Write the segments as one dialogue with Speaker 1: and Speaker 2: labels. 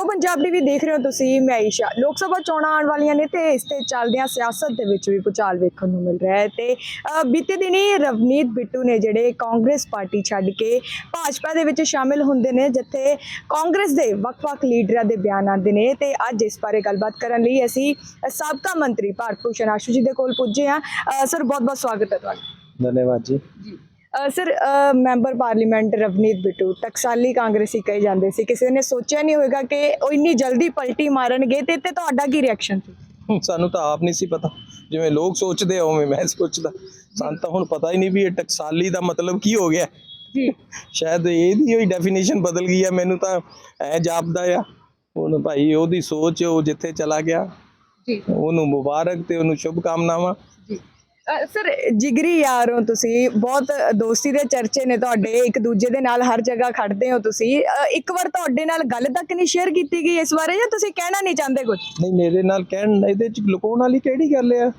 Speaker 1: Pro Punjab ਵੀ ਦੇਖ ਰਹੇ ਹੋ ਤੁਸੀਂ ਮੈਂ ਆਇਸ਼ਾ ਲੋਕ ਸਭਾ ਚੋਣਾਂ ਆਉਣ ਵਾਲੀਆਂ ਨੇ ਤੇ ਇਸ ਤੇ ਚੱਲਦਿਆਂ ਸਿਆਸਤ ਦੇ ਵਿੱਚ ਵੀ ਭੁਚਾਲ ਵੇਖਣ ਨੂੰ ਮਿਲ ਰਿਹਾ ਹੈ ਤੇ ਬੀਤੇ ਦਿਨੀ ਰਵਨੀਤ ਬਿੱਟੂ ਨੇ ਜਿਹੜੇ ਕਾਂਗਰਸ ਪਾਰਟੀ ਛੱਡ ਕੇ ਭਾਜਪਾ ਦੇ ਵਿੱਚ ਸ਼ਾਮਿਲ ਹੁੰਦੇ ਨੇ ਜਿੱਥੇ ਕਾਂਗਰਸ ਦੇ ਵੱਖ-ਵੱਖ ਲੀਡਰਾਂ ਦੇ ਬਿਆਨ ਆਉਂਦੇ ਨੇ ਤੇ ਅੱਜ ਇਸ ਬਾਰੇ ਗੱਲਬਾਤ ਕਰਨ ਲਈ ਅਸੀਂ ਸਾਬਕਾ ਮੰਤਰੀ ਭਾਰਤ ਭੂਸ਼ਣ ਆਸ਼ੂ ਜੀ ਦੇ ਕੋਲ ਪੁੱਜੇ ਹਾਂ। ਅ, ਸਰ ਬਹੁਤ-ਬਹੁਤ ਸਵਾਗਤ ਹੈ ਤੁਹਾਡਾ।
Speaker 2: ਧੰਨਵਾਦ ਜੀ।
Speaker 1: ਜੀ। Sir member parliament Ravneet Bittu ਟਕਸਾਲੀ ਕਾਂਗਰਸੀ ਕਹੇ ਜਾਂਦੇ ਸੀ। ਕਿਸੇ ਨੇ ਸੋਚਿਆ ਨਹੀਂ ਹੋਵੇਗਾ ਕਿ ਉਹ ਇੰਨੀ ਜਲਦੀ ਪਲਟੀ ਮਾਰਨਗੇ ਤੇ ਤੇ ਤੁਹਾਡਾ ਕੀ ਰਿਐਕਸ਼ਨ ਸੀ?
Speaker 2: ਸਾਨੂੰ ਤਾਂ ਆਪ ਨਹੀਂ ਸੀ ਪਤਾ। ਜਿਵੇਂ ਲੋਕ ਸੋਚਦੇ ਆ ਉਵੇਂ ਮੈਂ ਸੋਚਦਾ। ਸਾਨੂੰ ਤਾਂ ਹੁਣ ਪਤਾ ਹੀ ਨਹੀਂ ਵੀ ਇਹ ਟਕਸਾਲੀ ਦਾ ਮਤਲਬ ਕੀ ਹੋ ਗਿਆ।
Speaker 1: ਜੀ।
Speaker 2: ਸ਼ਾਇਦ ਇਹਦੀ ਹੋਈ ਡੈਫੀਨੇਸ਼ਨ ਬਦਲ ਗਈ ਆ ਮੈਨੂੰ ਤਾਂ ਐ ਜਾਪਦਾ ਆ। ਹੁਣ ਭਾਈ ਉਹਦੀ ਸੋਚ ਉਹ ਜਿੱਥੇ ਚਲਾ ਗਿਆ।
Speaker 1: ਜੀ।
Speaker 2: ਉਹਨੂੰ ਮੁਬਾਰਕ ਤੇ ਉਹਨੂੰ ਸ਼ੁਭ ਕਾਮਨਾਵਾਂ
Speaker 1: ਸਰ ਜਿਗਰੀ ਯਾਰ ਹੋ ਤੁਸੀਂ। ਬਹੁਤ ਦੋਸਤੀ ਦੇ ਚਰਚੇ ਨੇ ਤੁਹਾਡੇ। ਇੱਕ ਦੂਜੇ ਦੇ ਨਾਲ ਹਰ ਜਗ੍ਹਾ ਖੜਦੇ ਹੋ ਤੁਸੀਂ। ਇੱਕ ਵਾਰ ਤੁਹਾਡੇ ਨਾਲ ਗੱਲ ਤੱਕ ਨਹੀਂ ਸ਼ੇਅਰ ਕੀਤੀ ਗਈ ਇਸ ਬਾਰੇ ਜਾਂ ਤੁਸੀਂ ਕਹਿਣਾ ਨਹੀਂ ਚਾਹੁੰਦੇ ਕੁਝ
Speaker 2: ਨਹੀਂ ਮੇਰੇ ਨਾਲ ਕਹਿਣ ਇਹਦੇ ਚ ਲੁਕਾਉਣ ਵਾਲੀ ਕਿਹੜੀ ਗੱਲ ਆ?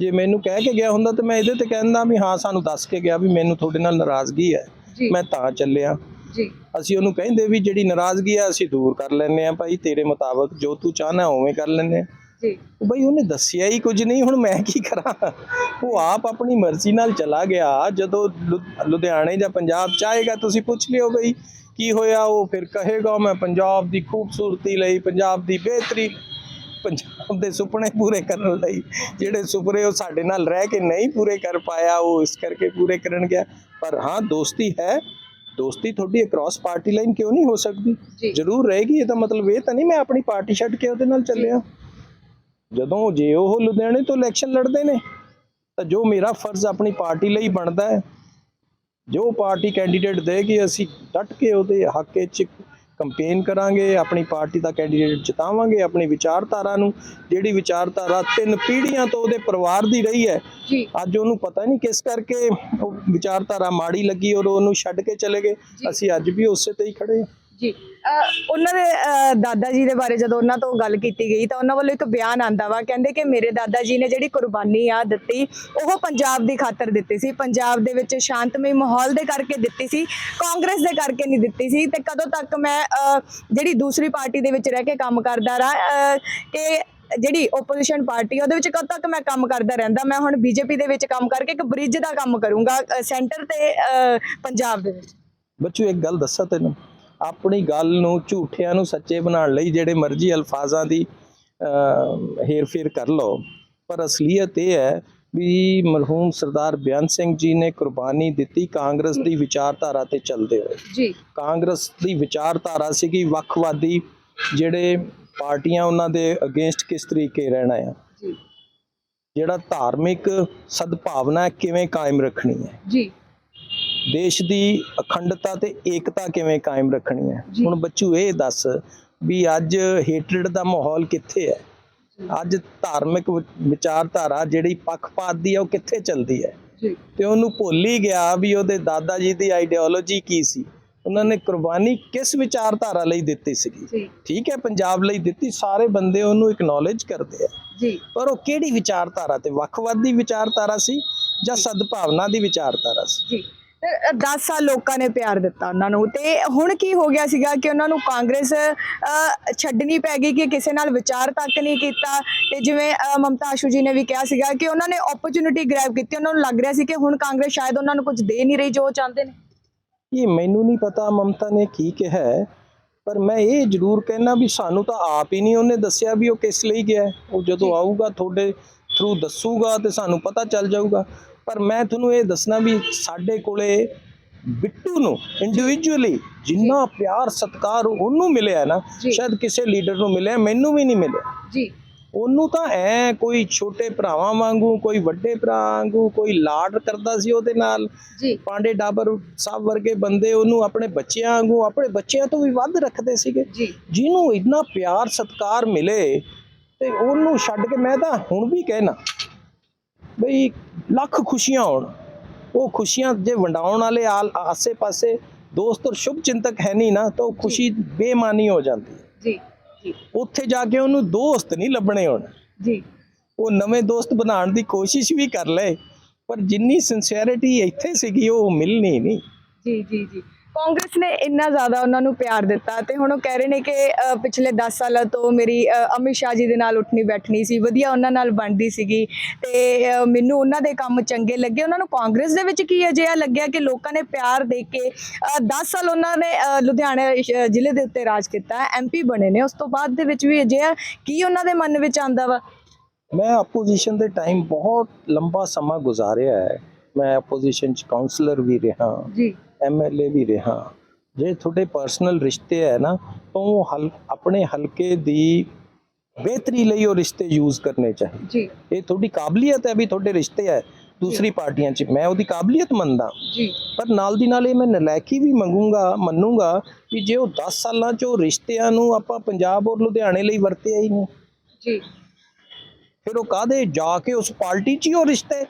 Speaker 2: ਜੇ ਮੈਨੂੰ ਕਹਿ ਕੇ ਗਿਆ ਹੁੰਦਾ ਤੇ ਮੈਂ ਇਹਦੇ ਤੇ ਕਹਿੰਦਾ ਵੀ ਹਾਂ ਸਾਨੂੰ ਦੱਸ ਕੇ ਗਿਆ ਵੀ ਮੈਨੂੰ ਤੁਹਾਡੇ ਨਾਲ ਨਾਰਾਜ਼ਗੀ ਹੈ। ਮੈਂ ਤਾਂ ਚੱਲਿਆ।
Speaker 1: ਜੀ।
Speaker 2: ਅਸੀਂ ਉਹਨੂੰ ਕਹਿੰਦੇ ਵੀ ਜਿਹੜੀ ਨਾਰਾਜ਼ਗੀ ਆ ਅਸੀਂ ਦੂਰ ਕਰ ਲੈਨੇ ਆ ਭਾਈ। ਤੇਰੇ ਮੁਤਾਬਕ ਜੋ ਤੂੰ ਚਾਹਨਾ ਉਵੇਂ ਕਰ ਲੈਨੇ ਆ
Speaker 1: ਜੀ।
Speaker 2: ਉਹ ਬਈ ਉਹਨੇ ਦੱਸਿਆ ਹੀ ਕੁਝ ਨਹੀਂ ਹੁਣ ਮੈਂ ਕੀ ਕਰਾਂ? ਉਹ ਆਪ ਆਪਣੀ ਮਰਜ਼ੀ ਨਾਲ ਚਲਾ ਗਿਆ। ਜਦੋਂ ਲੁਧਿਆਣੇ ਜਾਂ ਪੰਜਾਬ ਚਾਹੇਗਾ ਤੁਸੀਂ ਪੁੱਛ ਲਿਓ ਬਈ ਕੀ ਹੋਇਆ? ਉਹ ਫਿਰ ਕਹੇਗਾ ਮੈਂ ਪੰਜਾਬ ਦੀ ਖੂਬਸੂਰਤੀ ਲਈ ਪੰਜਾਬ ਦੀ ਬਿਹਤਰੀ ਪੰਜਾਬ ਦੇ ਸੁਪਨੇ ਪੂਰੇ ਕਰਨ ਲਈ। ਜਿਹੜੇ ਸੁਪਨੇ ਉਹ ਸਾਡੇ ਨਾਲ ਰਹਿ ਕੇ ਨਹੀਂ ਪੂਰੇ ਕਰ ਪਾਇਆ ਉਹ ਇਸ ਕਰਕੇ ਪੂਰੇ ਕਰਨ ਗਿਆ। ਪਰ ਹਾਂ ਦੋਸਤੀ ਹੈ। ਦੋਸਤੀ ਤੁਹਾਡੀ ਅਕ੍ਰੋਸ ਪਾਰਟੀ ਲਾਈਨ ਕਿਉਂ ਨਹੀਂ ਹੋ। ਸਕਦੀ? ਜ਼ਰੂਰ ਰਹੇਗੀ ਇਹ ਤਾਂ ਮਤਲਬ ਇਹ ਤਾਂ ਨਹੀਂ ਮੈਂ ਆਪਣੀ ਪਾਰਟੀ ਛੱਡ ਕੇ ਉਹਦੇ ਨਾਲ ਚੱਲਿਆ। ਜਦੋਂ ਜੇ ਉਹ ਲੁਧਿਆਣੇ ਤੋਂ ਇਲੈਕਸ਼ਨ ਲੜਦੇ ਨੇ ਤਾਂ ਜੋ ਮੇਰਾ ਫਰਜ਼ ਆਪਣੀ ਪਾਰਟੀ ਲਈ ਬਣਦਾ ਹੈ। ਜੋ ਪਾਰਟੀ ਕੈਂਡੀਡੇਟ ਦੇਗੀ ਅਸੀਂ ਡਟ ਕੇ ਉਹਦੇ ਹੱਕ ਵਿੱਚ ਕੰਪੇਨ ਕਰਾਂਗੇ ਆਪਣੀ ਪਾਰਟੀ ਦਾ ਕੈਂਡੀਡੇਟ ਜਿਤਾਵਾਂਗੇ ਆਪਣੀ ਵਿਚਾਰਧਾਰਾ ਨੂੰ ਜਿਹੜੀ ਵਿਚਾਰਧਾਰਾ ਤਿੰਨ ਪੀੜ੍ਹੀਆਂ ਤੋਂ ਉਹਦੇ ਪਰਿਵਾਰ ਦੀ ਰਹੀ ਹੈ ਅੱਜ ਉਹਨੂੰ ਪਤਾ ਨਹੀਂ ਕਿਸ ਕਰਕੇ ਉਹ ਵਿਚਾਰਧਾਰਾ ਮਾੜੀ ਲੱਗੀ ਔਰ ਉਹਨੂੰ ਛੱਡ ਕੇ ਚਲੇ ਗਏ। ਅਸੀਂ ਅੱਜ ਵੀ ਉਸੇ ਤੇ ਹੀ ਖੜੇ ਹਾਂ।
Speaker 1: ਜੀ। ਉਹਨਾਂ ਦੇ ਦਾਦਾ ਜੀ ਦੇ ਬਾਰੇ ਜਦੋਂ ਉਹਨਾਂ ਤੋਂ ਗੱਲ ਕੀਤੀ ਗਈ ਤਾਂ ਉਹਨਾਂ ਵੱਲੋਂ ਇੱਕ ਬਿਆਨ ਆਂਦਾ ਵਾ ਕਹਿੰਦੇ ਕਿ ਮੇਰੇ ਦਾਦਾ ਜੀ ਨੇ ਜਿਹੜੀ ਕੁਰਬਾਨੀ ਆ ਦਿੱਤੀ ਉਹ ਪੰਜਾਬ ਦੀ ਖਾਤਰ ਦਿੱਤੀ ਸੀ। ਪੰਜਾਬ ਦੇ ਵਿੱਚ ਸ਼ਾਂਤਮਈ ਮਾਹੌਲ ਦੇ ਕਰਕੇ ਦਿੱਤੀ ਸੀ ਕਾਂਗਰਸ ਦੇ ਕਰਕੇ ਨਹੀਂ ਦਿੱਤੀ ਸੀ ਤੇ ਕਦੋਂ ਤੱਕ ਮੈਂ ਜਿਹੜੀ ਦੂਸਰੀ ਪਾਰਟੀ ਦੇ ਵਿੱਚ ਰਹਿ ਕੇ ਕੰਮ ਕਰਦਾ ਰਹਾ ਅ, ਕਿ ਜਿਹੜੀ ਓਪੋਜੀਸ਼ਨ ਪਾਰਟੀ ਉਹਦੇ ਵਿੱਚ ਕਦੋਂ ਤੱਕ ਮੈਂ ਕੰਮ ਕਰਦਾ ਰਹਿੰਦਾ ਮੈਂ ਹੁਣ ਬੀਜੇਪੀ ਦੇ ਵਿੱਚ ਕੰਮ ਕਰਕੇ ਇੱਕ ਬ੍ਰਿਜ ਦਾ ਕੰਮ ਕਰੂੰਗਾ ਸੈਂਟਰ ਤੇ ਪੰਜਾਬ ਦੇ ਵਿੱਚ।
Speaker 2: ਬੱਚੂ ਇੱਕ ਗੱਲ ਦੱਸਾਂ ਤੈਨੂੰ? ਆਪਣੀ ਗੱਲ ਨੂੰ ਝੂਠਿਆਂ ਨੂੰ ਸੱਚੇ ਬਣਾਉਣ ਲਈ ਜਿਹੜੇ ਮਰਜ਼ੀ ਅਲਫਾਜ਼ਾਂ ਦੀ ਹੇਰ-ਫੇਰ ਕਰ ਲਓ। ਪਰ ਅਸਲੀਅਤ ਇਹ ਹੈ ਵੀ ਮਰਹੂਮ ਸਰਦਾਰ ਬਿਆਨ ਸਿੰਘ ਜੀ ਨੇ ਕੁਰਬਾਨੀ ਦਿੱਤੀ ਕਾਂਗਰਸ ਦੀ ਵਿਚਾਰਧਾਰਾ ਤੇ ਚੱਲਦੇ ਹੋਏ।
Speaker 1: ਜੀ।
Speaker 2: ਕਾਂਗਰਸ ਦੀ ਵਿਚਾਰਧਾਰਾ ਸੀਗੀ ਵੱਖਵਾਦੀ ਜਿਹੜੇ ਪਾਰਟੀਆਂ ਉਹਨਾਂ ਦੇ ਅਗੇਂਸਟ ਕਿਸ ਤਰੀਕੇ ਰਹਿਣਾ
Speaker 1: ਜੀ।
Speaker 2: ਜਿਹੜਾ ਧਾਰਮਿਕ ਸਦਭਾਵਨਾ ਹੈ, ਕਿਵੇਂ ਕਾਇਮ ਰੱਖਣੀ ਹੈ।
Speaker 1: ਜੀ।
Speaker 2: ਦੇਸ਼ ਦੀ ਅਖੰਡਤਾ ਤੇ ਏਕਤਾ ਕਿਵੇਂ ਕਾਇਮ ਰੱਖਣੀ ਹੈ। ਹੁਣ ਬੱਚੂ ਇਹ ਦੱਸ ਵੀ ਅੱਜ ਹੇਟਰਡ ਦਾ ਮਾਹੌਲ ਕਿੱਥੇ ਹੈ? ਅੱਜ ਧਾਰਮਿਕ ਵਿਚਾਰਧਾਰਾ ਜਿਹੜੀ ਪੱਖਪਾਤ ਦੀ ਹੈ ਉਹ ਕਿੱਥੇ ਚੱਲਦੀ ਹੈ? ਤੇ ਉਹਨੂੰ ਭੁੱਲ ਹੀ ਗਿਆ ਵੀ ਉਹਦੇ ਦਾਦਾ ਜੀ ਦੀ ਆਈਡੀਓਲੋਜੀ ਕੀ ਸੀ? ਉਹਨਾਂ ਨੇ ਕੁਰਬਾਨੀ ਕਿਸ ਵਿਚਾਰਧਾਰਾ ਲਈ ਦਿੱਤੀ ਸੀਗੀ? ਠੀਕ ਹੈ ਪੰਜਾਬ ਲਈ ਦਿੱਤੀ ਸਾਰੇ ਬੰਦੇ ਉਹਨੂੰ ਇਕਨੋਲੇਜ ਕਰਦੇ ਆ।
Speaker 1: ਜੀ।
Speaker 2: ਪਰ ਉਹ ਕਿਹੜੀ ਵਿਚਾਰਧਾਰਾ ਤੇ? ਵੱਖਵਾਦੀ ਵਿਚਾਰਧਾਰਾ ਸੀ ਜਾਂ ਸਦਭਾਵਨਾ ਦੀ ਵਿਚਾਰਧਾਰਾ ਸੀ?
Speaker 1: ਜੀ। ਦਸ ਸਾਲ ਲੋਕਾਂ ਨੇ ਪਿਆਰ ਦਿੱਤਾ ਉਹਨਾਂ ਨੂੰ। ਤੇ ਹੁਣ ਕੀ ਹੋ ਗਿਆ ਸੀਗਾ ਕਿ ਉਹਨਾਂ ਨੂੰ ਕਾਂਗਰਸ ਛੱਡਣੀ ਪੈ ਗਈ ਕਿ ਕਿਸੇ ਨਾਲ ਵਿਚਾਰ ਤੱਕ ਨਹੀਂ ਕੀਤਾ। ਤੇ ਜਿਵੇਂ ਮਮਤਾ ਆਸ਼ੂ ਜੀ ਨੇ ਵੀ ਕਿਹਾ ਸੀਗਾ ਕਿ ਉਹਨਾਂ ਨੇ ਓਪਰਚ्युनिटी ਗ੍ਰੈਬ ਕੀਤੀ। ਉਹਨਾਂ ਨੂੰ ਲੱਗ ਰਿਹਾ ਸੀ ਕਿ ਹੁਣ ਕਾਂਗਰਸ ਸ਼ਾਇਦ ਉਹਨਾਂ ਨੂੰ ਕੁਝ ਦੇ ਨਹੀਂ ਰਹੀ ਜੋ ਚਾਹੁੰਦੇ ਨੇ।
Speaker 2: ਇਹ ਮੈਨੂੰ ਨਹੀਂ ਪਤਾ ਮਮਤਾ ਨੇ ਕੀ ਕਿਹਾ ਪਰ ਮੈਂ ਇਹ ਜ਼ਰੂਰ ਕਹਿਣਾ ਵੀ ਸਾਨੂੰ ਤਾਂ ਆਪ ਹੀ ਨਹੀਂ ਉਹਨੇ ਦੱਸਿਆ ਵੀ ਉਹ ਕਿਸ ਲਈ ਗਿਆ। ਉਹ ਜਦੋਂ ਆਊਗਾ ਤੁਹਾਡੇ ਥਰੂ ਦੱਸੂਗਾ ਤੇ ਸਾਨੂੰ ਪਤਾ ਚੱਲ ਜਾਊਗਾ। ਪਰ ਮੈਂ ਤੁਹਾਨੂੰ ਇਹ ਦੱਸਣਾ ਵੀ ਸਾਡੇ ਕੋਲੇ ਬਿੱਟੂ ਨੂੰ ਇੰਡੀਵਿਜੂਅਲੀ ਜਿੰਨਾ ਪਿਆਰ ਸਤਿਕਾਰ ਉਹਨੂੰ ਮਿਲਿਆ ਨਾ। ਸ਼ਾਇਦ ਕਿਸੇ ਲੀਡਰ ਨੂੰ ਮਿਲਿਆ ਮੈਨੂੰ ਵੀ ਨਹੀਂ ਮਿਲਿਆ।
Speaker 1: ਜੀ।
Speaker 2: ਉਹਨੂੰ ਤਾਂ ਐ ਕੋਈ ਛੋਟੇ ਭਰਾਵਾਂ ਵਾਂਗੂ ਕੋਈ ਵੱਡੇ ਭਰਾ ਵਾਂਗੂ ਕੋਈ ਲਾਡ ਕਰਦਾ ਸੀ ਉਹਦੇ ਨਾਲ।
Speaker 1: ਜੀ।
Speaker 2: ਪਾਂਡੇ ਡਾਬਰ ਸਾਹਿਬ ਵਰਗੇ ਬੰਦੇ ਉਹਨੂੰ ਆਪਣੇ ਬੱਚਿਆਂ ਵਾਂਗੂ ਆਪਣੇ ਬੱਚਿਆਂ ਤੋਂ ਵੀ ਵੱਧ ਰੱਖਦੇ ਸੀਗੇ।
Speaker 1: ਜੀ।
Speaker 2: ਜਿਹਨੂੰ ਇੰਨਾ ਪਿਆਰ ਸਤਿਕਾਰ ਮਿਲੇ ਤੇ ਉਹਨੂੰ ਛੱਡ ਕੇ ਮੈਂ ਤਾਂ ਹੁਣ ਵੀ ਕਹਿਣਾ ਬਈ ਲੱਖ ਖੁਸ਼ੀਆਂ ਹੋਣ। ਉਹ ਖੁਸ਼ੀਆਂ ਜੇ ਵੰਡਾਉਣ ਵਾਲੇ ਆਲ ਆਸੇ-ਪਾਸੇ ਦੋਸਤ ਔਰ ਸ਼ੁਭ ਚਿੰਤਕ ਹੈ ਨਹੀਂ ਨਾ ਤਾਂ ਉਹ ਖੁਸ਼ੀ ਬੇਮਾਨੀ ਹੋ ਜਾਂਦੀ ਹੈ।
Speaker 1: ਜੀ ਜੀ।
Speaker 2: ਉੱਥੇ ਜਾ ਕੇ ਉਹਨੂੰ ਦੋਸਤ ਨਹੀਂ ਲੱਭਣੇ ਹੁਣ।
Speaker 1: ਜੀ।
Speaker 2: ਉਹ ਨਵੇਂ ਦੋਸਤ ਬਣਾਉਣ ਦੀ ਕੋਸ਼ਿਸ਼ ਵੀ ਕਰ ਲਏ ਪਰ ਜਿੰਨੀ ਸਿੰਸੀਅਰਿਟੀ ਇੱਥੇ ਸੀਗੀ ਉਹ ਮਿਲਣੀ ਨਹੀਂ।
Speaker 1: ਜੀ ਜੀ ਜੀ। ਕਾਂਗਰਸ ਨੇ ਇੰਨਾ ਜ਼ਿਆਦਾ ਉਹਨਾਂ ਨੂੰ ਪਿਆਰ ਦਿੱਤਾ ਤੇ ਹੁਣ ਉਹ ਕਹਿ ਰਹੇ ਨੇ ਕਿ ਪਿਛਲੇ 10 ਸਾਲਾਂ ਤੋਂ ਮੇਰੀ ਅਮਿਤ ਸ਼ਾਹ ਜੀ ਦੇ ਨਾਲ ਉੱਠਣੀ ਬੈਠਣੀ ਸੀ ਵਧੀਆ ਉਹਨਾਂ ਨਾਲ ਬਣਦੀ ਸੀਗੀ ਤੇ ਮੈਨੂੰ ਉਹਨਾਂ ਦੇ ਕੰਮ ਚੰਗੇ ਲੱਗੇ। ਉਹਨਾਂ ਨੂੰ ਕਾਂਗਰਸ ਦੇ ਵਿੱਚ ਕੀ ਅਜਿਹਾ ਲੱਗਿਆ ਕਿ ਲੋਕਾਂ ਨੇ ਪਿਆਰ ਦੇ ਕੇ 10 ਸਾਲ ਉਹਨਾਂ ਨੇ ਲੁਧਿਆਣਾ ਜ਼ਿਲ੍ਹੇ ਦੇ ਉੱਤੇ ਰਾਜ ਕੀਤਾ ਐਮਪੀ ਬਣੇ ਨੇ। ਉਸ ਤੋਂ ਬਾਅਦ ਦੇ ਵਿੱਚ ਵੀ ਅਜਿਹਾ ਕੀ ਉਹਨਾਂ ਦੇ ਮਨ ਵਿੱਚ ਆਂਦਾ ਵਾ?
Speaker 2: ਮੈਂ ਆਪੋਜੀਸ਼ਨ ਦੇ ਟਾਈਮ ਬਹੁਤ ਲੰਬਾ ਸਮਾਂ ਗੁਜ਼ਾਰਿਆ ਹੈ। ਮੈਂ ਆਪੋਜੀਸ਼ਨ ਚ ਕਾਉਂਸਲਰ ਵੀ ਰਿਹਾ।
Speaker 1: ਜੀ।
Speaker 2: ਐਮਐਲਏ ਵੀ ਰਿਹਾ। ਜੇ ਤੁਹਾਡੇ ਪਰਸਨਲ ਰਿਸ਼ਤੇ ਹੈ ਨਾ ਤਾਂ ਉਹ ਹਲ ਆਪਣੇ ਹਲਕੇ ਦੀ ਬਿਹਤਰੀ ਲਈ ਉਹ ਰਿਸ਼ਤੇ ਯੂਜ਼ ਕਰਨੇ ਚਾਹੀਦੇ।
Speaker 1: ਜੀ।
Speaker 2: ਇਹ ਤੁਹਾਡੀ ਕਾਬਲੀਅਤ ਹੈ ਵੀ ਤੁਹਾਡੇ ਰਿਸ਼ਤੇ ਹੈ ਦੂਸਰੀ ਪਾਰਟੀਆਂ 'ਚ। ਮੈਂ ਉਹਦੀ ਕਾਬਲੀਅਤ ਮੰਨਦਾ।
Speaker 1: ਜੀ।
Speaker 2: ਪਰ ਨਾਲ ਦੀ ਨਾਲ ਇਹ ਮੈਂ ਨਲਾਇਕੀ ਵੀ ਮੰਗੂੰਗਾ ਮੰਨੂੰਗਾ ਕਿ ਜੇ ਉਹ 10 ਸਾਲਾਂ 'ਚ ਉਹ ਰਿਸ਼ਤਿਆਂ ਨੂੰ ਆਪਾਂ ਪੰਜਾਬ ਔਰ ਲੁਧਿਆਣੇ ਲਈ ਵਰਤਿਆ ਹੀ ਨਹੀਂ।
Speaker 1: ਜੀ।
Speaker 2: ਫਿਰ ਉਹ ਕਾਦੇ ਜਾ ਕੇ ਉਸ ਪਾਰਟੀ 'ਚ ਹੀ ਉਹ ਰਿਸ਼ਤੇ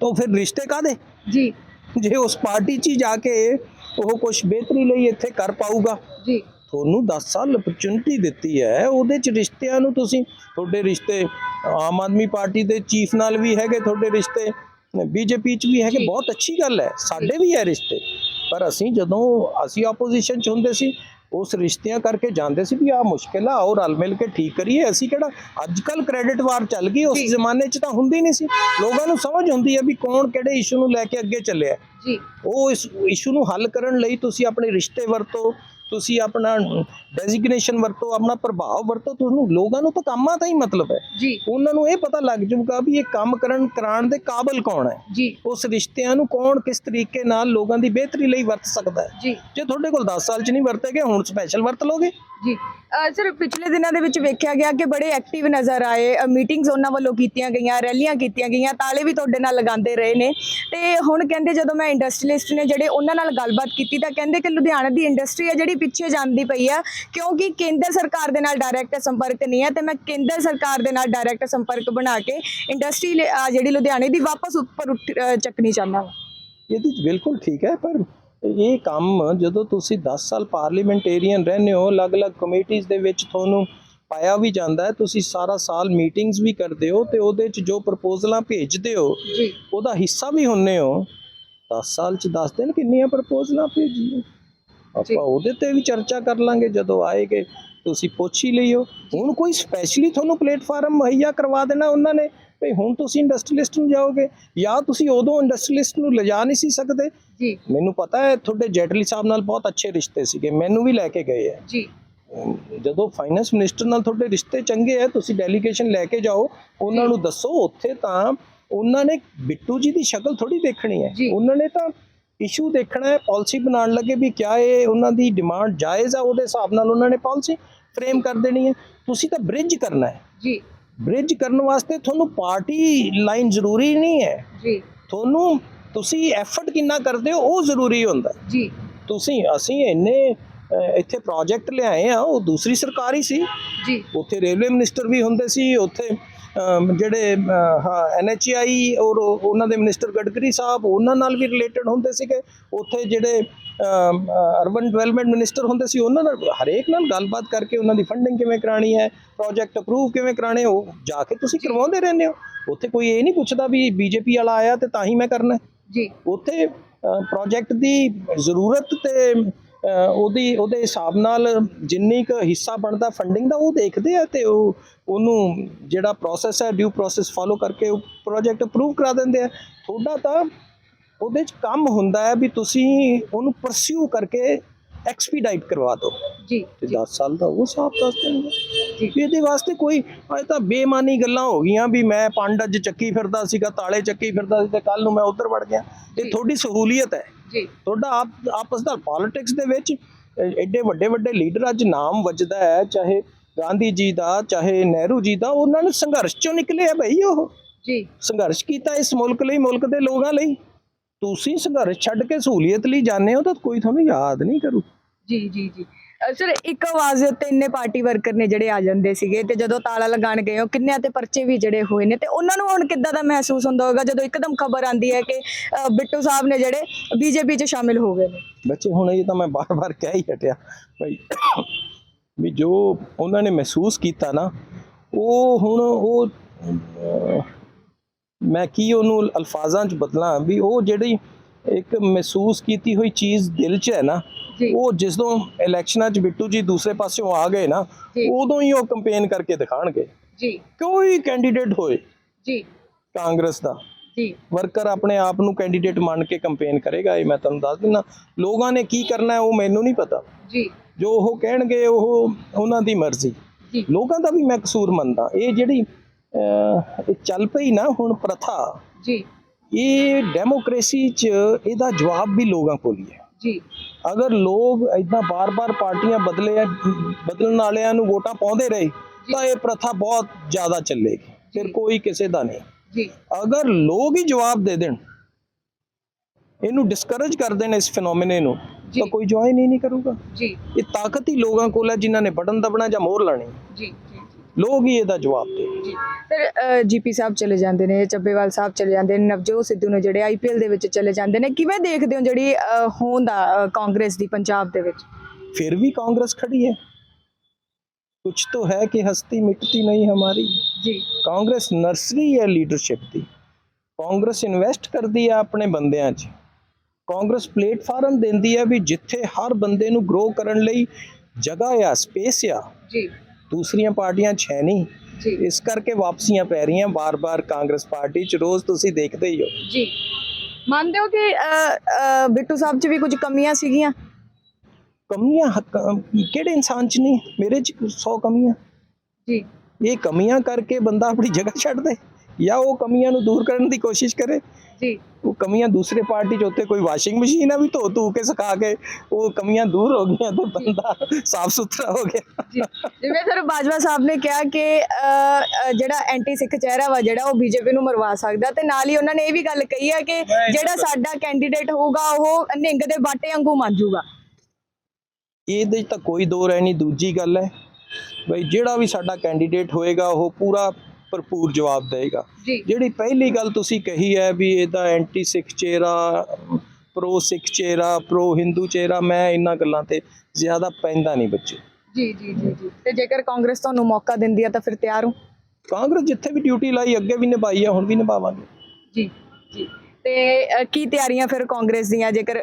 Speaker 2: ਤਾਂ ਫਿਰ ਰਿਸ਼ਤੇ ਕਾਦੇ
Speaker 1: ਜੀ।
Speaker 2: ਜੇ ਉਸ ਪਾਰਟੀ 'ਚ ਹੀ ਜਾ ਕੇ ਉਹ ਕੁਝ ਬਿਹਤਰੀ ਲਈ ਇੱਥੇ ਕਰ ਪਾਊਗਾ।
Speaker 1: ਜੀ।
Speaker 2: ਤੁਹਾਨੂੰ 10 ਸਾਲ ਅਪਰਚੂਨਿਟੀ ਦਿੱਤੀ ਹੈ ਉਹਦੇ 'ਚ ਰਿਸ਼ਤਿਆਂ ਨੂੰ ਤੁਸੀਂ ਤੁਹਾਡੇ ਰਿਸ਼ਤੇ ਆਮ ਆਦਮੀ ਪਾਰਟੀ ਦੇ ਚੀਫ ਨਾਲ ਵੀ ਹੈਗੇ ਤੁਹਾਡੇ ਰਿਸ਼ਤੇ ਬੀਜੇਪੀ 'ਚ ਵੀ ਹੈਗੇ। ਬਹੁਤ ਅੱਛੀ ਗੱਲ ਹੈ ਸਾਡੇ ਵੀ ਹੈ ਰਿਸ਼ਤੇ। ਪਰ ਅਸੀਂ ਜਦੋਂ ਅਸੀਂ ਆਪੋਜੀਸ਼ਨ 'ਚ ਹੁੰਦੇ ਸੀ ਉਸ ਰਿਸ਼ਤਿਆਂ ਕਰਕੇ ਜਾਂਦੇ ਸੀ ਵੀ ਆ ਮੁਸ਼ਕਿਲ ਆ ਆਓ ਰਲ ਮਿਲ ਕੇ ਠੀਕ ਕਰੀਏ। ਅਸੀਂ ਕਿਹੜਾ ਅੱਜ ਕੱਲ ਕ੍ਰੈਡਿਟ ਵਾਰ ਚੱਲ ਗਈ ਉਸ। ਜ਼ਮਾਨੇ 'ਚ ਤਾਂ ਹੁੰਦੀ ਨਹੀਂ ਸੀ। ਲੋਕਾਂ ਨੂੰ ਸਮਝ ਹੁੰਦੀ ਹੈ ਵੀ ਕੌਣ ਕਿਹੜੇ ਇਸ਼ੂ ਨੂੰ ਲੈ ਕੇ ਅੱਗੇ ਚੱਲਿਆ।
Speaker 1: ਜੀ।
Speaker 2: ਉਹ ਇਸ ਇਸ਼ੂ ਨੂੰ ਹੱਲ ਕਰਨ ਲਈ ਤੁਸੀਂ ਆਪਣੇ ਰਿਸ਼ਤੇ ਵਰਤੋ ਤੁਸੀਂ ਆਪਣਾ ਡੈਜ਼ਿਗਨੇਸ਼ਨ ਵਰਤੋ ਆਪਣਾ ਪ੍ਰਭਾਵ ਵਰਤੋ ਤੁਹਾਨੂੰ ਲੋਕਾਂ ਨੂੰ ਤਾਂ ਕੰਮਾਂ ਦਾ ਹੀ ਮਤਲਬ ਹੈ।
Speaker 1: ਜੀ।
Speaker 2: ਉਹਨਾਂ ਨੂੰ ਇਹ ਪਤਾ ਲੱਗ ਜਾਊਗਾ ਵੀ ਇਹ ਕੰਮ ਕਰਨ ਕਰਾਉਣ ਦੇ ਕਾਬਿਲ ਕੌਣ ਹੈ।
Speaker 1: ਜੀ।
Speaker 2: ਉਸ ਰਿਸ਼ਤਿਆਂ ਨੂੰ ਕੌਣ ਕਿਸ ਤਰੀਕੇ ਨਾਲ ਲੋਕਾਂ ਦੀ ਬਿਹਤਰੀ ਲਈ ਵਰਤ ਸਕਦਾ ਹੈ।
Speaker 1: ਜੀ।
Speaker 2: ਜੇ ਤੁਹਾਡੇ ਕੋਲ 10 ਸਾਲ ਚ ਨਹੀਂ ਵਰਤੇਗੇ ਹੁਣ ਸਪੈਸ਼ਲ ਵਰਤ ਲੋਗੇ
Speaker 1: ਜੀ। ਸਰ ਪਿਛਲੇ ਦਿਨਾਂ ਦੇ ਵਿੱਚ ਵੇਖਿਆ ਗਿਆ ਕਿ ਬੜੇ ਐਕਟਿਵ ਨਜ਼ਰ ਆਏ। ਮੀਟਿੰਗਸ ਉਹਨਾਂ ਵੱਲੋਂ ਕੀਤੀਆਂ ਗਈਆਂ, ਰੈਲੀਆਂ ਕੀਤੀਆਂ ਗਈਆਂ, ਤਾਲੇ ਵੀ ਤੁਹਾਡੇ ਨਾਲ ਲਗਾਉਂਦੇ ਰਹੇ ਨੇ। ਤੇ ਹੁਣ ਕਹਿੰਦੇ ਜਦੋਂ ਮੈਂ ਇੰਡਸਟਰੀਲਿਸਟ ਨੇ ਜਿਹੜੇ ਉਹਨਾਂ ਨਾਲ ਗੱਲਬਾਤ ਕੀਤੀ ਤਾਂ ਕਹਿੰਦੇ ਕਿ ਲੁਧਿਆਣਾ ਦੀ ਇੰਡਸਟਰੀ ਹੈ ਜਿਹੜੀ ਪਿੱਛੇ ਜਾਂਦੀ ਪਈ ਆ, ਕਿਉਂਕਿ ਕੇਂਦਰ ਸਰਕਾਰ ਦੇ ਨਾਲ ਡਾਇਰੈਕਟ ਸੰਪਰਕ ਨਹੀਂ ਹੈ ਤੇ ਮੈਂ ਕੇਂਦਰ ਸਰਕਾਰ ਦੇ ਨਾਲ ਡਾਇਰੈਕਟ ਸੰਪਰਕ ਬਣਾ ਕੇ ਇੰਡਸਟਰੀ ਜਿਹੜੀ ਲੁਧਿਆਣੇ ਦੀ ਵਾਪਸ ਉੱਪਰ ਉੱਠ- ਅਹ ਚੱਕਣੀ ਚਾਹੁੰਦਾ ਹਾਂ
Speaker 2: ਇਹ ਚ ਬਿਲਕੁਲ ਠੀਕ ਹੈ, ਪਰ ਇਹ ਕੰਮ ਜਦੋਂ ਤੁਸੀਂ 10 ਸਾਲ ਪਾਰਲੀਮੈਂਟੇਰੀਅਨ ਰਹਿੰਦੇ ਹੋ ਅਲੱਗ-ਅਲੱਗ ਕਮੇਟੀਆਂ ਦੇ ਵਿੱਚ ਤੁਹਾਨੂੰ ਪਾਇਆ ਵੀ ਜਾਂਦਾ ਹੈ ਤੁਸੀਂ ਸਾਰਾ ਸਾਲ ਮੀਟਿੰਗਸ ਵੀ ਕਰਦੇ ਹੋ ਤੇ ਉਹਦੇ ਚ ਜੋ ਪ੍ਰਪੋਜ਼ਲਾਂ ਭੇਜਦੇ ਹੋ ਉਹਦਾ ਹਿੱਸਾ ਵੀ ਹੁੰਨੇ ਹੋ। 10 ਸਾਲ ਚ 10 ਦਿਨ ਕਿੰਨੀਆਂ ਪ੍ਰਪੋਜ਼ਲਾਂ ਭੇਜੀਆਂ। ਆਪਾਂ ਉਹਦੇ ਤੇ ਵੀ ਚਰਚਾ ਕਰ ਲਾਂਗੇ ਜਦੋਂ ਆਏਗੇ ਤੁਸੀਂ ਪੁੱਛ ਹੀ ਲਈਓ। ਹੁਣ ਕੋਈ ਸਪੈਸ਼ਲੀ ਤੁਹਾਨੂੰ ਪਲੇਟਫਾਰਮ ਮੁਹੱਈਆ ਕਰਵਾ ਦੇਣਾ ਉਹਨਾਂ ਨੇ ਭਈ ਹੁਣ ਤੁਸੀਂ ਇੰਡਸਟਰੀਲਿਸਟ ਨੂੰ ਜਾਓਗੇ ਜਾਂ ਤੁਸੀਂ ਉਦੋਂ ਇੰਡਸਟਰੀਲਿਸਟ ਨੂੰ ਲਿਜਾ ਨਹੀਂ ਸੀ ਸਕਦੇ?
Speaker 1: ਜੀ।
Speaker 2: ਮੈਨੂੰ ਪਤਾ ਹੈ ਤੁਹਾਡੇ ਜੈਟਲੀ ਸਾਹਿਬ ਨਾਲ ਬਹੁਤ ਅੱਛੇ ਰਿਸ਼ਤੇ ਸੀਗੇ ਮੈਨੂੰ ਵੀ ਲੈ ਕੇ ਗਏ ਹੈ।
Speaker 1: ਜੀ।
Speaker 2: ਜਦੋਂ ਫਾਈਨੈਂਸ ਮਿਨਿਸਟਰ ਨਾਲ ਤੁਹਾਡੇ ਰਿਸ਼ਤੇ ਚੰਗੇ ਹੈ ਤੁਸੀਂ ਡੈਲੀਗੇਸ਼ਨ ਲੈ ਕੇ ਜਾਓ ਉਹਨਾਂ ਨੂੰ ਦੱਸੋ ਉੱਥੇ ਤਾਂ ਉਹਨਾਂ ਨੇ ਬਿੱਟੂ ਜੀ ਦੀ ਸ਼ਕਲ ਥੋੜੀ ਦੇਖਣੀ ਹੈ। ਉਹਨਾਂ ਨੇ ਤਾਂ ਇਸ਼ੂ ਦੇਖਣਾ ਹੈ ਪਾਲਿਸੀ ਬਣਾਉਣ ਲੱਗੇ ਵੀ ਕਿਆ ਇਹ ਉਹਨਾਂ ਦੀ ਡਿਮਾਂਡ ਜਾਇਜ਼ ਆ ਉਹਦੇ ਹਿਸਾਬ ਨਾਲ ਉਹਨਾਂ ਨੇ ਪਾਲਿਸੀ ਫਰੇਮ ਕਰ ਦੇਣੀ ਹੈ। ਤੁਸੀਂ ਤਾਂ ਬ੍ਰਿਜ ਕਰਨਾ ਹੈ।
Speaker 1: ਜੀ।
Speaker 2: ਬ੍ਰਿਜ ਕਰਨ ਵਾਸਤੇ ਤੁਹਾਨੂੰ ਪਾਰਟੀ ਲਾਈਨ ਜ਼ਰੂਰੀ ਨਹੀਂ ਹੈ।
Speaker 1: ਜੀ।
Speaker 2: ਤੁਹਾਨੂੰ ਤੁਸੀਂ ਐਫਰਟ ਕਿੰਨਾ ਕਰਦੇ ਹੋ ਉਹ ਜ਼ਰੂਰੀ ਹੁੰਦਾ।
Speaker 1: ਜੀ।
Speaker 2: ਤੁਸੀਂ ਅਸੀਂ ਇੰਨੇ ਇੱਥੇ ਪ੍ਰੋਜੈਕਟ ਲਿਆਏ ਆ ਉਹ ਦੂਸਰੀ ਸਰਕਾਰ ਹੀ ਸੀ।
Speaker 1: ਜੀ।
Speaker 2: ਉੱਥੇ ਰੇਲਵੇ ਮਿਨਿਸਟਰ ਵੀ ਹੁੰਦੇ ਸੀ ਉੱਥੇ ਜਿਹੜੇ ਹਾਂ ਐਨਐਚਆਈ ਔਰ ਉਹ- ਉਹਨਾਂ ਦੇ ਮਿਨਿਸਟਰ ਗਡਕਰੀ ਸਾਹਿਬ ਉਹਨਾਂ ਨਾਲ ਵੀ ਰਿਲੇਟਡ ਹੁੰਦੇ ਸੀਗੇ। ਉੱਥੇ ਜਿਹੜੇ ਅਰਬਨ ਡਿਵੈਲਪਮੈਂਟ ਮਿਨਿਸਟਰ ਹੁੰਦੇ ਸੀ ਉਹਨਾਂ ਨਾਲ ਹਰੇਕ ਨਾਲ ਗੱਲਬਾਤ ਕਰਕੇ ਉਹਨਾਂ ਦੀ ਫੰਡਿੰਗ ਕਿਵੇਂ ਕਰਾਣੀ ਹੈ ਪ੍ਰੋਜੈਕਟ ਅਪਰੂਵ ਕਿਵੇਂ ਕਰਾਣੇ ਉਹ ਜਾ ਕੇ ਤੁਸੀਂ ਕਰਵਾਉਂਦੇ ਰਹਿੰਦੇ ਹੋ। ਉੱਥੇ ਕੋਈ ਇਹ ਨਹੀਂ ਪੁੱਛਦਾ ਵੀ ਬੀਜੇਪੀ ਵਾਲਾ ਆਇਆ ਤੇ ਤਾਂ ਹੀ ਮੈਂ ਕਰਨਾ।
Speaker 1: ਜੀ।
Speaker 2: ਉੱਥੇ ਪ੍ਰੋਜੈਕਟ ਦੀ ਜ਼ਰੂਰਤ ਤੇ ਉਹਦੀ ਉਹਦੇ ਹਿਸਾਬ ਨਾਲ ਜਿੰਨੀ ਕੁ ਹਿੱਸਾ ਬਣਦਾ ਫੰਡਿੰਗ ਦਾ ਉਹ ਦੇਖਦੇ ਆ ਤੇ ਉਹ ਉਹਨੂੰ ਜਿਹੜਾ ਪ੍ਰੋਸੈਸ ਹੈ ਡਿਊ ਪ੍ਰੋਸੈਸ ਫਾਲੋ ਕਰਕੇ ਉਹ ਪ੍ਰੋਜੈਕਟ ਅਪਰੂਵ ਕਰਾ ਦਿੰਦੇ ਆ। ਤੁਹਾਡਾ ਤਾਂ ਉਹਦੇ 'ਚ ਕੰਮ ਹੁੰਦਾ ਹੈ ਵੀ ਤੁਸੀਂ ਉਹਨੂੰ ਪਰਸਿਊ ਕਰਕੇ ਐਕਸਪੀਡਾਈਟ ਕਰਵਾ ਦਿਓ।
Speaker 1: ਜੀ
Speaker 2: ਤੇ 10 ਸਾਲ ਦਾ ਉਹ ਹਿਸਾਬ ਦੱਸ ਦੇਣਗੇ
Speaker 1: ਜੀ।
Speaker 2: ਇਹਦੇ ਵਾਸਤੇ ਕੋਈ ਇਹ ਤਾਂ ਬੇਮਾਨੀ ਗੱਲਾਂ ਹੋ ਗਈਆਂ ਵੀ ਮੈਂ ਪੰਡ ਅੱਜ ਚੱਕੀ ਫਿਰਦਾ ਸੀਗਾ ਤਾਲੇ ਚੱਕੀ ਫਿਰਦਾ ਸੀ ਤੇ ਕੱਲ ਨੂੰ ਮੈਂ ਉੱਧਰ ਵੜ ਗਿਆ। ਇਹ ਤੁਹਾਡੀ ਸਹੂਲੀਅਤ ਹੈ।
Speaker 1: ਜੀ।
Speaker 2: ਤੁਹਾਡਾ ਆਪ ਆਪਸ ਦਾ ਪੋਲਿਟਿਕਸ ਦੇ ਵਿੱਚ ਐਡੇ ਵੱਡੇ ਵੱਡੇ ਲੀਡਰ ਅੱਜ ਨਾਮ ਵੱਜਦਾ ਹੈ ਚਾਹੇ ਗਾਂਧੀ ਜੀ ਦਾ ਚਾਹੇ ਨਹਿਰੂ ਜੀ ਦਾ ਉਹਨਾਂ ਨੇ ਸੰਘਰਸ਼ ਚੋਂ ਨਿਕਲੇ ਆ ਭਈ ਉਹ।
Speaker 1: ਜੀ।
Speaker 2: ਸੰਘਰਸ਼ ਕੀਤਾ ਇਸ ਮੁਲਕ ਲਈ ਮੁਲਕ ਦੇ ਲੋਕਾਂ ਲਈ। ਤੁਸੀਂ ਸੰਘਰਸ਼ ਛੱਡ ਕੇ ਸਹੂਲੀਅਤ ਲਈ ਜਾਂਦੇ ਹੋ ਤਾਂ ਕੋਈ ਤੁਹਾਨੂੰ ਯਾਦ ਨਹੀਂ ਕਰੂ।
Speaker 1: ਜੀ ਜੀ ਜੀ। ਸਰ ਇੱਕ ਆਵਾਜ਼ ਦੇ ਉੱਤੇ ਇੰਨੇ ਪਾਰਟੀ ਵਰਕਰ ਨੇ ਜਿਹੜੇ ਆ ਜਾਂਦੇ ਸੀਗੇ ਤੇ ਜਦੋਂ ਤਾਲਾ ਲਗਾਣ ਗਏ ਹੋ ਕਿੰਨਿਆਂ ਤੇ ਪਰਚੇ ਵੀ ਜਿਹੜੇ ਹੋਏ ਨੇ ਤੇ ਉਹਨਾਂ ਨੂੰ ਹੁਣ ਕਿੱਦਾਂ ਦਾ ਮਹਿਸੂਸ ਹੁੰਦਾ ਹੋਵੇਗਾ ਜਦੋਂ ਇੱਕਦਮ ਖਬਰ ਆਂਦੀ ਹੈ ਕਿ ਅ, ਬਿੱਟੂ ਸਾਹਿਬ ਨੇ ਜਿਹੜੇ ਬੀਜੇਪੀ 'ਚ ਸ਼ਾਮਿਲ ਹੋ ਗਏ ਨੇ?
Speaker 2: ਬੱਚੇ ਹੁਣ ਇਹ ਤਾਂ ਮੈਂ ਬਾਰ-ਬਾਰ ਕਹਿ ਹੀ ਹਟਿਆ ਭਾਈ ਵੀ ਜੋ ਉਹਨਾਂ ਨੇ ਮਹਿਸੂਸ ਕੀਤਾ ਨਾ ਉਹ ਹੁਣ ਉਹ ਅਹ, ਮੈਂ ਕੀ ਉਹਨੂੰ ਅਲਫਾਜ਼ਾਂ 'ਚ ਬਦਲਾਂ ਵੀ ਉਹ ਜਿਹੜੀ ਇੱਕ ਮਹਿਸੂਸ ਕੀਤੀ ਹੋਈ ਚੀਜ਼ ਦਿਲ 'ਚ ਹੈ ਨਾ ਉਹ ਜਦੋਂ ਇਲੈਕਸ਼ਨਾਂ 'ਚ ਬਿੱਟੂ ਜੀ ਦੂਸਰੇ ਪਾਸਿਓਂ ਆ ਗਏ ਨਾ। ਉਦੋਂ ਹੀ ਉਹ ਕੰਪੇਨ ਕਰਕੇ ਦਿਖਾਣਗੇ।
Speaker 1: ਜੀ।
Speaker 2: ਕੋਈ ਕੈਂਡੀਡੇਟ ਹੋਏ?
Speaker 1: ਜੀ।
Speaker 2: ਕਾਂਗਰਸ ਦਾ।
Speaker 1: ਜੀ।
Speaker 2: ਵਰਕਰ ਆਪਣੇ ਆਪ ਨੂੰ ਕੈਂਡੀਡੇਟ ਮੰਨ ਕੇ ਕੰਪੇਨ ਕਰੇਗਾ ਇਹ ਮੈਂ ਤੁਹਾਨੂੰ ਦੱਸ ਦਿੰਦਾ। ਲੋਕਾਂ ਨੇ ਕੀ ਕਰਨਾ ਹੈ ਉਹ ਮੈਨੂੰ ਨਹੀਂ ਪਤਾ।
Speaker 1: ਜੀ।
Speaker 2: ਜੋ ਉਹ ਕਹਿਣਗੇ ਉਹ ਉਹਨਾਂ ਦੀ ਮਰਜ਼ੀ।
Speaker 1: ਜੀ।
Speaker 2: ਲੋਕਾਂ ਦਾ ਵੀ ਮੈਂ ਕਸੂਰ ਮੰਨਦਾ। ਇਹ ਜਿਹੜੀ ਇਹ ਚੱਲ ਪਈ ਨਾ ਹੁਣ ਪ੍ਰਥਾ
Speaker 1: ਜੀ।
Speaker 2: ਇਹ ਡੈਮੋਕ੍ਰੇਸੀ 'ਚ ਇਹਦਾ ਜਵਾਬ ਵੀ ਲੋਕਾਂ ਕੋਲ ਹੀ ਹੈ।
Speaker 1: ਜੀ।
Speaker 2: ਅਗਰ ਲੋਕ ਇਦਾਂ ਬਾਰ-ਬਾਰ ਪਾਰਟੀਆਂ ਬਦਲੇ ਬਦਲਣ ਵਾਲਿਆਂ ਨੂੰ ਵੋਟਾਂ ਪਾਉਂਦੇ ਰਹੇ ਤਾਂ ਇਹ ਪ੍ਰਥਾ ਬਹੁਤ ਜ਼ਿਆਦਾ ਚੱਲੇਗੀ ਫਿਰ ਕੋਈ ਕਿਸੇ ਦਾ ਨਹੀਂ।
Speaker 1: ਜੀ।
Speaker 2: ਅਗਰ ਲੋਕ ਹੀ ਜਵਾਬ ਦੇ ਦੇਣ ਇਹਨੂੰ ਡਿਸਕਰੇਜ ਕਰ ਦੇਣ ਇਸ ਫੀਨੋਮੀਨੇ ਨੂੰ। ਤਾਂ ਕੋਈ ਜੁਆਇਨ ਹੀ ਨਹੀਂ ਕਰੂਗਾ।
Speaker 1: ਜੀ।
Speaker 2: ਇਹ ਤਾਕਤ ਹੀ ਲੋਕਾਂ ਕੋਲ ਹੈ ਜਿਨ੍ਹਾਂ ਨੇ ਬਟਨ ਦਬਣਾ ਜਾਂ ਮੋਹਰ ਲਾਣੀ
Speaker 1: ਜੀ।
Speaker 2: ਲੋਕ ਹੀ ਇਹਦਾ ਜਵਾਬ ਦੇ
Speaker 1: ਸਰ ਜੀਪੀ ਸਾਹਿਬ ਚਲੇ ਜਾਂਦੇ ਨੇ ਚੱਬੇਵਾਲ ਸਾਹਿਬ ਚਲੇ ਜਾਂਦੇ ਨੇ ਨਵਜੋਤ ਸਿੱਧੂ ਨੇ ਜਿਹੜੇ ਆਈਪੀਐਲ ਦੇ ਵਿੱਚ ਚਲੇ ਜਾਂਦੇ ਨੇ। ਕਿਵੇਂ ਦੇਖਦੇ ਹੋ ਜਿਹੜੀ ਹੋਣ ਦਾ ਕਾਂਗਰਸ ਦੀ ਪੰਜਾਬ ਦੇ ਵਿੱਚ?
Speaker 2: ਫਿਰ ਵੀ ਕਾਂਗਰਸ ਖੜੀ ਹੈ। ਕੁਝ ਤਾਂ ਹੈ ਕਿ ਹਸਤੀ ਮਿਟਤੀ ਨਹੀਂ ਹਮਾਰੀ।
Speaker 1: ਜੀ।
Speaker 2: ਕਾਂਗਰਸ ਨਰਸਰੀ ਹੈ ਲੀਡਰਸ਼ਿਪ ਦੀ। ਕਾਂਗਰਸ ਇਨਵੈਸਟ ਕਰਦੀ ਆ ਆਪਣੇ ਬੰਦਿਆਂ 'ਚ। ਕਾਂਗਰਸ ਪਲੇਟਫਾਰਮ ਦਿੰਦੀ ਹੈ ਵੀ ਜਿੱਥੇ ਹਰ ਬੰਦੇ ਨੂੰ ਗਰੋ ਕਰਨ ਲਈ ਜਗ੍ਹਾ ਆ ਸਪੇਸ ਆ।
Speaker 1: ਜੀ।
Speaker 2: ਦੂਸਰੀਆਂ ਪਾਰਟੀਆਂ ਹੈ ਨਹੀਂ। ਇਸ ਕਰਕੇ ਵਾਪਸੀਆਂ ਪੈ ਰਹੀਆਂ ਬਾਰ-ਬਾਰ ਕਾਂਗਰਸ ਪਾਰਟੀ 'ਚ। ਰੋਜ਼ ਤੁਸੀਂ ਦੇਖਦੇ ਹੀ ਹੋ।
Speaker 1: ਜੀ। ਮੰਨਦੇ ਹੋ ਕਿ ਬਿੱਟੂ ਸਾਹਿਬ 'ਚ ਵੀ ਕੁਝ ਕਮੀਆਂ ਸੀਗੀਆਂ?
Speaker 2: ਕਮੀਆਂ ਕਿਹੜੇ ਇਨਸਾਨ 'ਚ ਨਹੀਂ? ਮੇਰੇ 'ਚ 100 ਕਮੀਆਂ।
Speaker 1: ਜੀ।
Speaker 2: ਇਹ ਕਮੀਆਂ ਕਰਕੇ ਬੰਦਾ ਆਪਣੀ ਜਗ੍ਹਾ ਛੱਡ ਦੇ। ਜਾਂ ਉਹ ਕਮੀਆਂ ਨੂੰ ਦੂਰ ਕਰਨ ਦੀ ਕੋਸ਼ਿਸ਼ ਕਰੇ।
Speaker 1: ਜੀ।
Speaker 2: ਉਹ ਕਮੀਆਂ ਦੂਸਰੇ ਪਾਰਟੀ 'ਚ ਉੱਤੇ ਕੋਈ ਵਾਸ਼ਿੰਗ ਮਸ਼ੀਨ ਆ ਵੀ ਧੋ ਧੂ ਕੇ ਸੁਕਾ ਕੇ ਉਹ ਕਮੀਆਂ ਦੂਰ ਹੋ ਗਈਆਂ ਤੇ ਬੰਦਾ ਸਾਫ਼ ਸੁਥਰਾ ਹੋ ਗਿਆ।
Speaker 1: ਜੀ। ਜਿਵੇਂ ਸਰ ਬਾਜਵਾ ਸਾਹਿਬ ਨੇ ਕਿਹਾ ਕਿ ਜਿਹੜਾ ਐਂਟੀ ਸਿੱਖ ਚਿਹਰਾ ਵਾ ਜਿਹੜਾ ਉਹ ਬੀਜੇਪੀ ਨੂੰ ਮਰਵਾ ਸਕਦਾ ਤੇ ਨਾਲ ਹੀ ਉਹਨਾਂ ਨੇ ਇਹ ਵੀ ਗੱਲ ਕਹੀ ਹੈ ਕਿ ਜਿਹੜਾ ਸਾਡਾ ਕੈਂਡੀਡੇਟ ਹੋਊਗਾ ਉਹ ਨਿੰਗ ਦੇ ਬਾਟੇ ਵਾਂਗੂ ਮੰਨ ਜਾਊਗਾ।
Speaker 2: ਇਹਦੇ ਤਾਂ ਕੋਈ ਦੋ ਰਹਿ ਨਹੀਂ ਦੂਜੀ ਗੱਲ ਹੈ। ਬਈ ਜਿਹੜਾ ਵੀ ਸਾਡਾ ਕੈਂਡੀਡੇਟ ਹੋਏਗਾ ਉਹ ਪੂਰਾ ਭਰਪੂਰ ਜਵਾਬ ਦੇਗਾ।
Speaker 1: ਜੀ।
Speaker 2: ਜਿਹੜੀ ਪਹਿਲੀ ਗੱਲ ਤੁਸੀਂ ਕਹੀ ਹੈ ਵੀ ਇਹਦਾ ਐਂਟੀ ਸਿੱਖ ਚਿਹਰਾ ਪ੍ਰੋ ਸਿੱਖ ਚਿਹਰਾ ਪ੍ਰੋ ਹਿੰਦੂ ਚਿਹਰਾ ਮੈਂ ਇਹਨਾਂ ਗੱਲਾਂ ਤੇ ਜ਼ਿਆਦਾ ਪੈਂਦਾ ਨਹੀਂ ਬੱਚੇ।
Speaker 1: ਜੀ ਜੀ ਜੀ ਜੀ। ਤੇ ਜੇਕਰ ਕਾਂਗਰਸ ਤੁਹਾਨੂੰ ਮੌਕਾ ਦਿੰਦੀ ਹੈ ਤਾਂ ਫਿਰ ਤਿਆਰ ਹੋ?
Speaker 2: ਕਾਂਗਰਸ ਜਿੱਥੇ ਵੀ ਡਿਊਟੀ ਲਾਈ ਅੱਗੇ ਵੀ ਨਿਭਾਈ ਹੈ ਹੁਣ ਵੀ ਨਿਭਾਵਾਂਗੇ।
Speaker 1: ਜੀ ਜੀ। ਤੇ ਕੀ ਤਿਆਰੀਆਂ ਫਿਰ ਕਾਂਗਰਸ ਦੀਆਂ? ਜੇਕਰ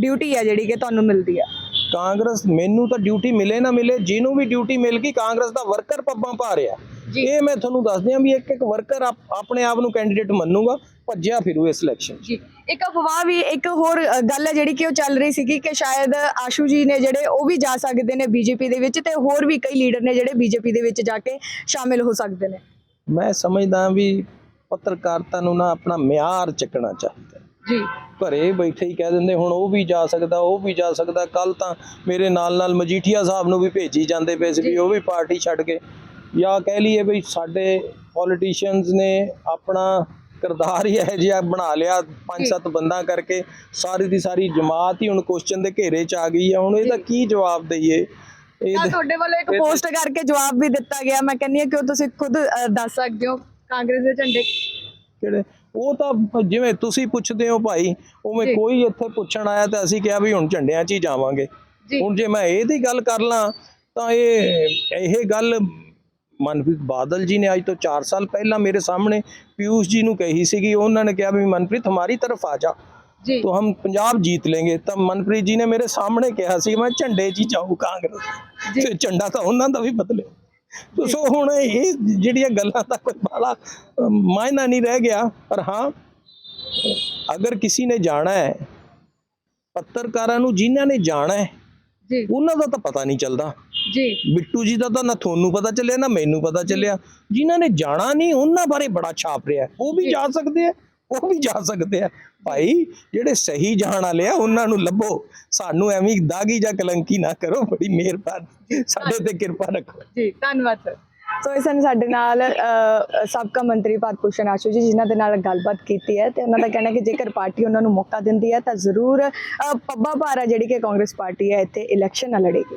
Speaker 1: ਡਿਊਟੀ ਹੈ ਜਿਹੜੀ ਕਿ ਤੁਹਾਨੂੰ ਮਿਲਦੀ ਆ।
Speaker 2: ਕਾਂਗਰਸ ਮੈਨੂੰ ਤਾਂ ਡਿਊਟੀ ਮਿਲੇ ਨਾ ਮਿਲੇ ਜਿਹਨੂੰ ਵੀ ਡਿਊਟੀ ਮਿਲ ਗਈ ਕਾਂਗਰਸ ਦਾ ਵਰਕਰ ਪੱਬਾਂ ਪਾ ਰਿਹਾ। ਇਹ ਮੈਂ ਤੁਹਾਨੂੰ ਦੱਸ ਦਿਆਂ ਵੀ ਇੱਕ ਇੱਕ ਵਰਕਰ ਆਪਣੇ ਆਪ ਨੂੰ ਕੈਂਡੀਡੇਟ ਮੰਨੂਗਾ ਭੱਜਿਆ ਫਿਰੂ ਇਸ ਇਲੈਕਸ਼ਨ
Speaker 1: ਜੀ। ਇੱਕ ਅਫਵਾਹ ਵੀ ਇੱਕ ਹੋਰ ਗੱਲ ਹੈ ਜਿਹੜੀ ਕਿ ਉਹ ਚੱਲ ਰਹੀ ਸੀਗੀ ਕਿ ਸ਼ਾਇਦ ਆਸ਼ੂ ਜੀ ਨੇ ਜਿਹੜੇ ਉਹ ਵੀ ਜਾ ਸਕਦੇ ਨੇ ਬੀਜੇਪੀ ਦੇ ਵਿੱਚ ਤੇ ਹੋਰ ਵੀ ਕਈ ਲੀਡਰ ਨੇ ਜਿਹੜੇ ਬੀਜੇਪੀ ਦੇ ਵਿੱਚ ਜਾ ਕੇ ਸ਼ਾਮਿਲ ਹੋ ਸਕਦੇ ਨੇ।
Speaker 2: ਮੈਂ ਸਮਝਦਾ ਵੀ ਪੱਤਰਕਾਰਤਾ ਨੂੰ ਨਾ ਆਪਣਾ ਮਿਆਰ ਚੱਕਣਾ ਚਾਹੀਦਾ।
Speaker 1: ਜੀ।
Speaker 2: ਘਰੇ ਬੈਠੇ ਹੀ ਕਹਿ ਦਿੰਦੇ ਹੁਣ ਉਹ ਵੀ ਜਾ ਸਕਦਾ ਉਹ ਵੀ ਜਾ ਸਕਦਾ ਕੱਲ ਤਾਂ ਮੇਰੇ ਨਾਲ ਨਾਲ ਮਜੀਠੀਆ ਸਾਹਿਬ ਨੂੰ ਵੀ ਭੇਜੀ ਜਾਂਦੇ ਪਏ ਸੀ ਵੀ ਉਹ ਵੀ ਪਾਰਟੀ ਛੱਡ ਕੇ ਜਾਂ ਕਹਿ ਲਈਏ ਵੀ ਸਾਡੇ ਪੋਲੀਟੀਸ਼ੀਅਨਸ ਨੇ ਆਪਣਾ ਕਿਰਦਾਰ ਹੀ ਇਹ ਜਿਹਾ ਬਣਾ ਲਿਆ ਪੰਜ ਸੱਤ ਬੰਦਾ ਕਰਕੇ ਸਾਰੀ ਦੀ ਸਾਰੀ ਜਮਾਤ ਹੀ ਹੁਣ ਕੁਐਸਚਨ ਦੇ ਘੇਰੇ 'ਚ ਆ ਗਈ ਹੈ ਹੁਣ ਇਹਦਾ ਕੀ ਜਵਾਬ ਦਈਏ? ਇਹ
Speaker 1: ਤਾਂ ਤੁਹਾਡੇ ਵੱਲੋਂ ਇੱਕ ਪੋਸਟ ਕਰਕੇ ਜਵਾਬ ਵੀ ਦਿੱਤਾ ਗਿਆ। ਮੈਂ ਕਹਿੰਨੀ ਹਾਂ ਕਿ ਉਹ ਤੁਸੀਂ ਖੁਦ ਦੱਸ ਸਕਦੇ ਹੋ ਕਾਂਗਰਸ ਦੇ ਝੰਡੇ।
Speaker 2: ਕਿਹੜੇ? ਉਹ ਤਾਂ ਜਿਵੇਂ ਤੁਸੀਂ ਪੁੱਛਦੇ ਹੋ ਭਾਈ ਉਵੇਂ। ਕੋਈ ਇੱਥੇ ਪੁੱਛਣ ਆਇਆ ਤਾਂ ਅਸੀਂ ਕਿਹਾ ਵੀ ਹੁਣ ਝੰਡਿਆਂ 'ਚ ਹੀ ਜਾਵਾਂਗੇ। ਹੁਣ ਜੇ ਮੈਂ ਇਹਦੀ ਗੱਲ ਕਰ ਲਾਂ ਤਾਂ ਇਹ ਇਹ ਗੱਲ ਮਨਪ੍ਰੀਤ ਬਾਦਲ ਜੀ ਨੇ ਅੱਜ ਤੋਂ 4 ਸਾਲ ਪਹਿਲਾਂ ਮੇਰੇ ਸਾਹਮਣੇ ਪਿਊਸ਼ ਜੀ ਨੂੰ ਕਹੀ ਸੀਗੀ ਉਹਨਾਂ ਨੇ ਕਿਹਾ ਵੀ ਮਨਪ੍ਰੀਤ ਹਮਾਰੀ ਤਰਫ ਆ ਜਾ
Speaker 1: ਜੀ
Speaker 2: तो हम पंजाब जीत लेंगे तब मनप्रीत जी ने मेरे सामने कहा ਸੀ ਮੈਂ ਝੰਡੇ 'ਚ ਹੀ ਜਾਊ ਕਾਂਗਰਸ ਤੇ ਝੰਡਾ ਤਾਂ ਉਹਨਾਂ ਦਾ ਵੀ ਬਦਲੇ ਤੋ ਸੋ ਹੁਣ ਇਹ ਜਿਹੜੀਆਂ ਗੱਲਾਂ ਦਾ ਕੋਈ ਬਾਲਾ ਮਾਇਨਾ ਨਹੀਂ ਰਹਿ ਗਿਆ ਪਰ ਹਾਂ ਅਗਰ ਕਿਸੇ ਨੇ ਜਾਣਾ ਹੈ ਪੱਤਰਕਾਰਾਂ ਨੂੰ ਜਿਨ੍ਹਾਂ ਨੇ ਜਾਣਾ ਹੈ
Speaker 1: ਜੀ
Speaker 2: ਉਹਨਾਂ ਦਾ ਤਾਂ ਪਤਾ ਨਹੀਂ ਚੱਲਦਾ
Speaker 1: ਜੀ।
Speaker 2: ਬਿੱਟੂ ਜੀ ਦਾ ਤਾਂ ਨਾ ਤੁਹਾਨੂੰ ਪਤਾ ਚੱਲਿਆ ਨਾ ਮੈਨੂੰ ਪਤਾ ਚੱਲਿਆ। ਜਿਨ੍ਹਾਂ ਨੇ ਜਾਣਾ ਨਹੀਂ ਉਹਨਾਂ ਬਾਰੇ ਬੜਾ ਛਾਪ ਰਿਹਾ। ਉਹ ਵੀ ਜਾ। ਸਕਦੇ ਆ ਉਹ ਵੀ ਜਾ ਸਕਦੇ ਆ। ਭਾਈ ਜਿਹੜੇ ਸਹੀ ਜਾਣ ਵਾਲੇ ਆ ਉਹਨਾਂ ਨੂੰ ਲੱਭੋ। ਸਾਨੂੰ ਐਵੇਂ ਦਾਗੀ ਜਾਂ ਕਲੰਕੀ ਨਾ ਕਰੋ ਬੜੀ ਮਿਹਰਬਾਨੀ। ਸਾਡੇ ਤੇ ਕਿਰਪਾ ਰੱਖੋ।
Speaker 1: ਜੀ ਧੰਨਵਾਦ ਸਰ। ਸੋ ਇਸ ਨੇ ਸਾਡੇ ਨਾਲ ਸਾਬਕਾ ਮੰਤਰੀ ਭਾਰਤ ਭੂਸ਼ਣ ਆਸ਼ੂ ਜੀ ਜਿਨ੍ਹਾਂ ਦੇ ਨਾਲ ਗੱਲਬਾਤ ਕੀਤੀ ਹੈ ਤੇ ਉਹਨਾਂ ਦਾ ਕਹਿਣਾ ਹੈ ਕਿ ਜੇਕਰ ਪਾਰਟੀ ਉਹਨਾਂ ਨੂੰ ਮੌਕਾ ਦਿੰਦੀ ਹੈ ਤਾਂ ਜ਼ਰੂਰ ਪੱਬਾ ਭਾਰਾ ਜਿਹੜੀ ਕਿ ਕਾਂਗਰਸ ਪਾਰਟੀ ਹੈ ਇੱਥੇ ਇਲੈਕਸ਼ਨ ਨਾ ਲੜੇਗੀ।